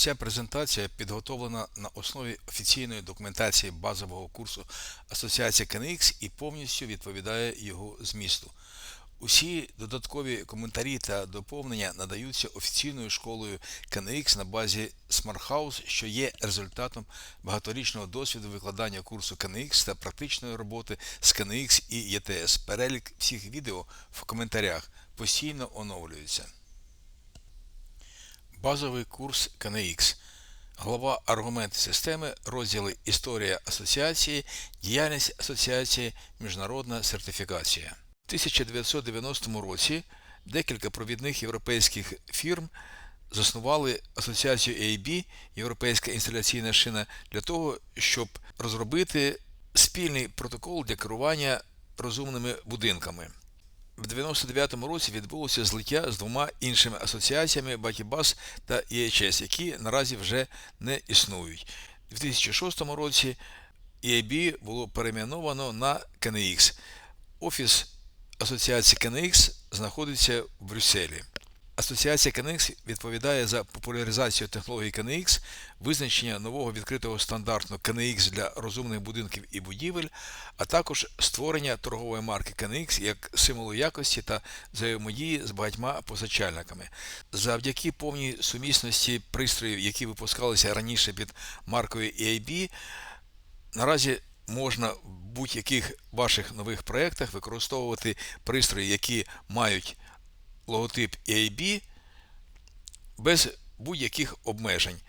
Ця презентація підготовлена на основі офіційної документації базового курсу Асоціації KNX і повністю відповідає його змісту. Усі додаткові коментарі та доповнення надаються офіційною школою KNX на базі Smart House, що є результатом багаторічного досвіду викладання курсу KNX та практичної роботи з KNX і ETS. Перелік всіх відео в коментарях постійно оновлюється. Базовий курс KNX. Глава аргументи системи, розділи Історія асоціації, діяльність асоціації, міжнародна сертифікація. В 1990 році декілька провідних європейських фірм заснували асоціацію AIB, Європейська інсталяційна шина, для того, щоб розробити спільний протокол для керування розумними будинками. В 99-му році відбулося злиття з двома іншими асоціаціями Бакібас та ЄЧС, які наразі вже не існують. У 2006 році EIB було перейменовано на КНХ. Офіс асоціації КНХ знаходиться в Брюсселі. Асоціація KNX відповідає за популяризацію технологій KNX, визначення нового відкритого стандарту KNX для розумних будинків і будівель, а також створення торгової марки KNX як символу якості та взаємодії з багатьма позичальниками. Завдяки повній сумісності пристроїв, які випускалися раніше під маркою EIB, наразі можна в будь-яких ваших нових проєктах використовувати пристрої, які мають логотип EIB без будь-яких обмежень.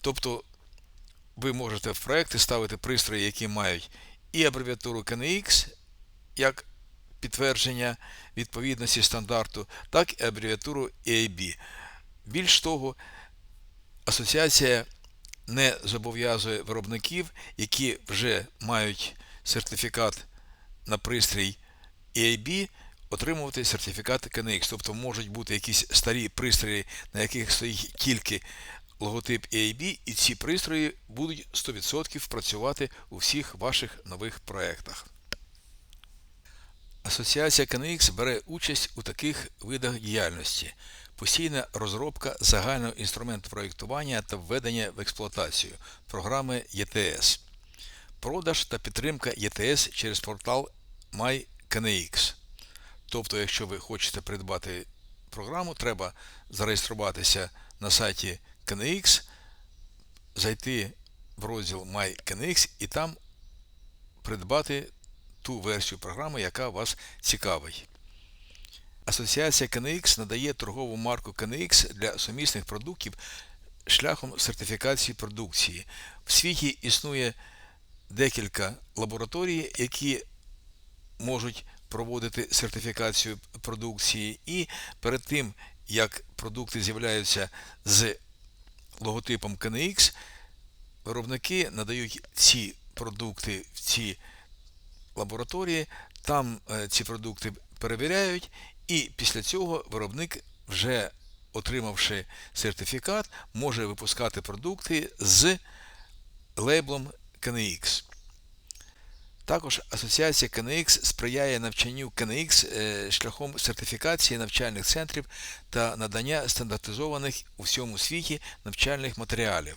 Тобто ви можете в проекти ставити пристрої, які мають і абревіатуру KNX як підтвердження відповідності стандарту, так і абревіатуру EIB. Більш того, асоціація не зобов'язує виробників, які вже мають сертифікат на пристрій EIB, отримувати сертифікат KNX. Тобто можуть бути якісь старі пристрої, на яких стоїть тільки логотип EIB, і ці пристрої будуть 100% працювати у всіх ваших нових проєктах. Асоціація KNX бере участь у таких видах діяльності. Постійна розробка загального інструменту проєктування та введення в експлуатацію програми ETS, продаж та підтримка ETS через портал MyKNX. Тобто, якщо ви хочете придбати програму, треба зареєструватися на сайті KNX, зайти в розділ MyKNX і там придбати ту версію програми, яка вас цікавить. Асоціація KNX надає торгову марку KNX для сумісних продуктів шляхом сертифікації продукції. В світі існує декілька лабораторій, які можуть проводити сертифікацію продукції, і перед тим, як продукти з'являються з логотипом KNX, виробники надають ці продукти в ці лабораторії, там ці продукти перевіряють, і після цього виробник, вже отримавши сертифікат, може випускати продукти з лейблом KNX. Також Асоціація KNX сприяє навчанню KNX шляхом сертифікації навчальних центрів та надання стандартизованих у всьому світі навчальних матеріалів.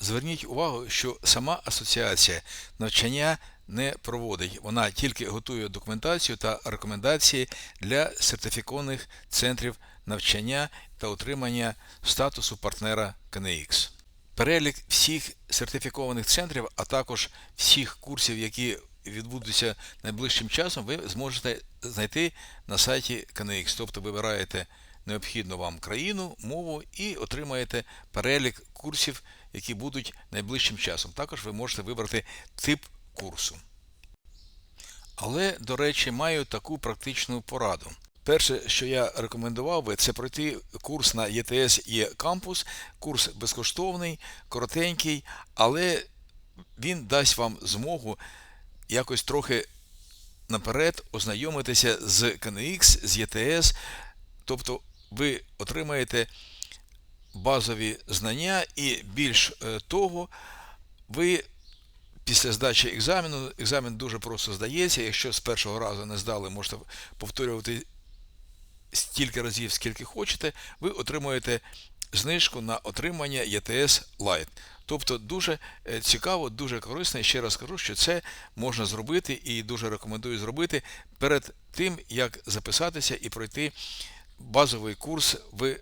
Зверніть увагу, що сама асоціація навчання не проводить, вона тільки готує документацію та рекомендації для сертифікованих центрів навчання та отримання статусу партнера KNX. Перелік всіх сертифікованих центрів, а також всіх курсів, які відбудуться найближчим часом, ви зможете знайти на сайті KNX. Тобто вибираєте необхідну вам країну, мову і отримаєте перелік курсів, які будуть найближчим часом. Також ви можете вибрати тип курсу. Але, до речі, маю таку практичну пораду. Перше, що я рекомендував би, це пройти курс на ETS є Campus. Курс безкоштовний, коротенький, але він дасть вам змогу якось трохи наперед ознайомитися з KNX, з ETS. Тобто ви отримаєте базові знання і більш того, ви після здачі екзамену, екзамен дуже просто здається. Якщо з першого разу не здали, можете повторювати стільки разів, скільки хочете, ви отримуєте знижку на отримання ЄТС Lite. Тобто дуже е, цікаво, дуже корисно. Ще раз кажу, що це можна зробити і дуже рекомендую зробити перед тим, як записатися і пройти базовий курс в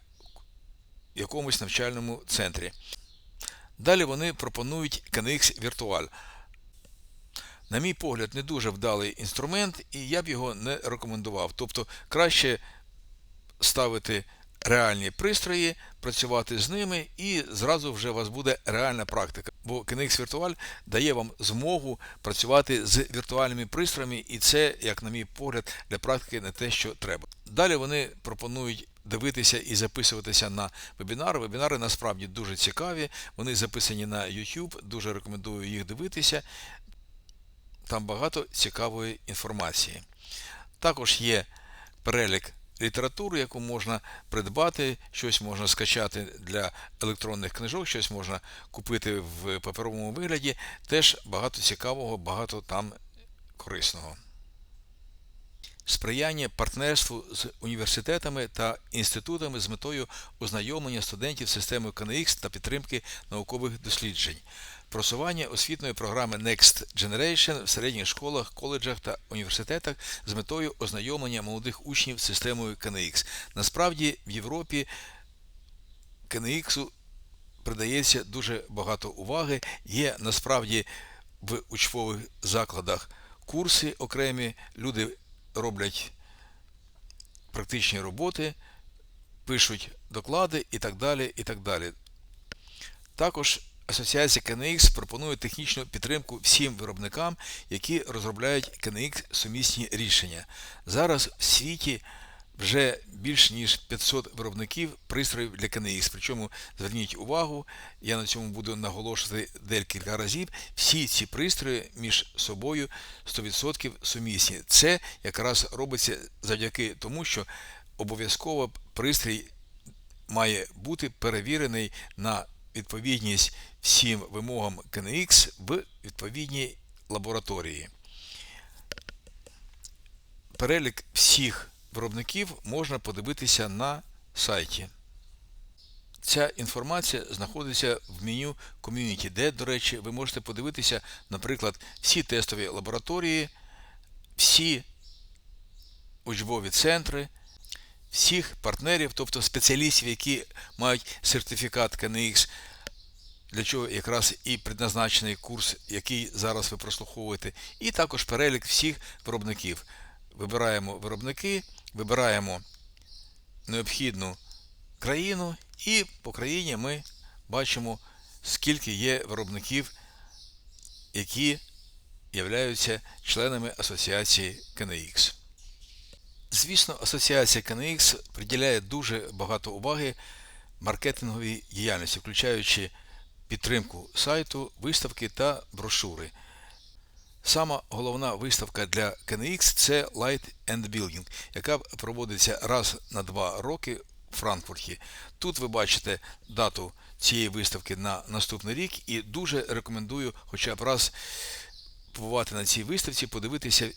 якомусь навчальному центрі. Далі вони пропонують KNX Virtual. На мій погляд, не дуже вдалий інструмент, і я б його не рекомендував. Тобто краще ставити реальні пристрої, працювати з ними, і зразу вже у вас буде реальна практика. Бо KNX Virtual дає вам змогу працювати з віртуальними пристроями, і це, як на мій погляд, для практики не те, що треба. Далі вони пропонують. Дивитися і записуватися на вебінари. Вебінари насправді дуже цікаві. Вони записані на YouTube. Дуже рекомендую їх дивитися. Там багато цікавої інформації. Також є перелік літературу, яку можна придбати, щось можна скачати для електронних книжок, щось можна купити в паперовому вигляді. Теж багато цікавого, багато там корисного. Сприяння партнерству з університетами та інститутами з метою ознайомлення студентів з системою KNX та підтримки наукових досліджень просування освітньої програми Next Generation в середніх школах, коледжах та університетах з метою ознайомлення молодих учнів з системою KNX. Насправді в Європі KNX придається дуже багато уваги. Є насправді в учбових закладах курси окремі, люди роблять практичні роботи, пишуть доклади і так далі. і так далі. Також Асоціація KNX пропонує технічну підтримку всім виробникам, які розробляють KNX сумісні рішення. Зараз в світі вже більш ніж 500 виробників пристроїв для KNX. Причому зверніть увагу, я на цьому буду наголошувати декілька разів. Всі ці пристрої між собою 100% сумісні. Це якраз робиться завдяки тому, що обов'язково пристрій має бути перевірений на відповідність всім вимогам KNX в відповідній лабораторії. Перелік всіх виробників можна подивитися на сайті. Ця інформація знаходиться в меню Community, де, до речі, ви можете подивитися, наприклад, всі тестові лабораторії, всі учбові центри, всіх партнерів, тобто спеціалістів, які мають сертифікат KNX, для чого якраз і предназначений курс, який зараз ви прослуховуєте, і також перелік всіх виробників. Вибираємо виробники, вибираємо необхідну країну, і по країні ми бачимо, скільки є виробників, які являються членами асоціації KNX. Звісно, асоціація KNX приділяє дуже багато уваги маркетинговій діяльності, включаючи підтримку сайту, виставки та брошури. Сама головна виставка для KNX це Light and Building, яка проводиться раз на два роки в Франкфурті. Тут ви бачите дату цієї виставки на наступний рік і дуже рекомендую хоча б раз побувати на цій виставці, подивитися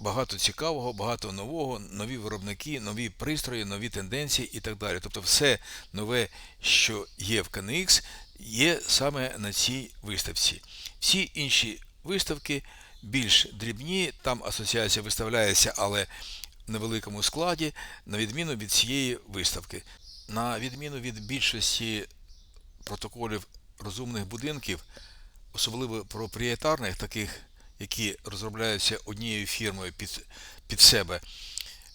багато цікавого, багато нового, нові виробники, нові пристрої, нові тенденції і так далі. Тобто все нове, що є в KNX, є саме на цій виставці. Всі інші виставки більш дрібні, там асоціація виставляється, але в невеликому складі, на відміну від цієї виставки. На відміну від більшості протоколів розумних будинків, особливо проприєтарних, таких, які розробляються однією фірмою під, під себе.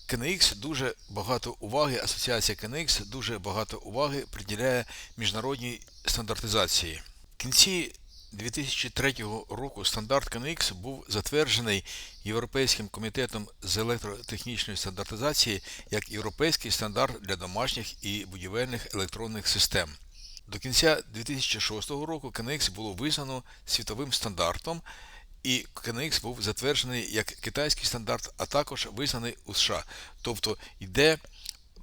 KNX дуже багато уваги, асоціація KNX дуже багато уваги приділяє міжнародній стандартизації. В кінці 2003 року стандарт KNX був затверджений Європейським комітетом з електротехнічної стандартизації як європейський стандарт для домашніх і будівельних електронних систем. До кінця 2006 року KNX було визнано світовим стандартом і KNX був затверджений як китайський стандарт, а також визнаний у США. Тобто йде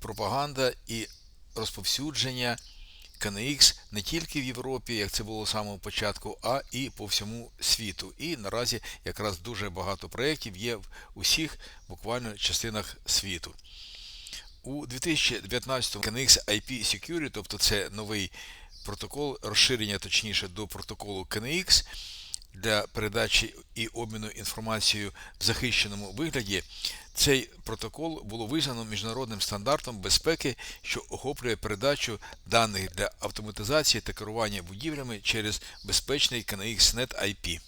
пропаганда і розповсюдження KNX не тільки в Європі, як це було з самого початку, а і по всьому світу. І наразі якраз дуже багато проєктів є в усіх буквально частинах світу. У 2019 KNX IP Security, тобто це новий протокол, розширення точніше до протоколу KNX для передачі і обміну інформацією в захищеному вигляді, цей протокол було визнано міжнародним стандартом безпеки, що охоплює передачу даних для автоматизації та керування будівлями через безпечний KNX-NET IP.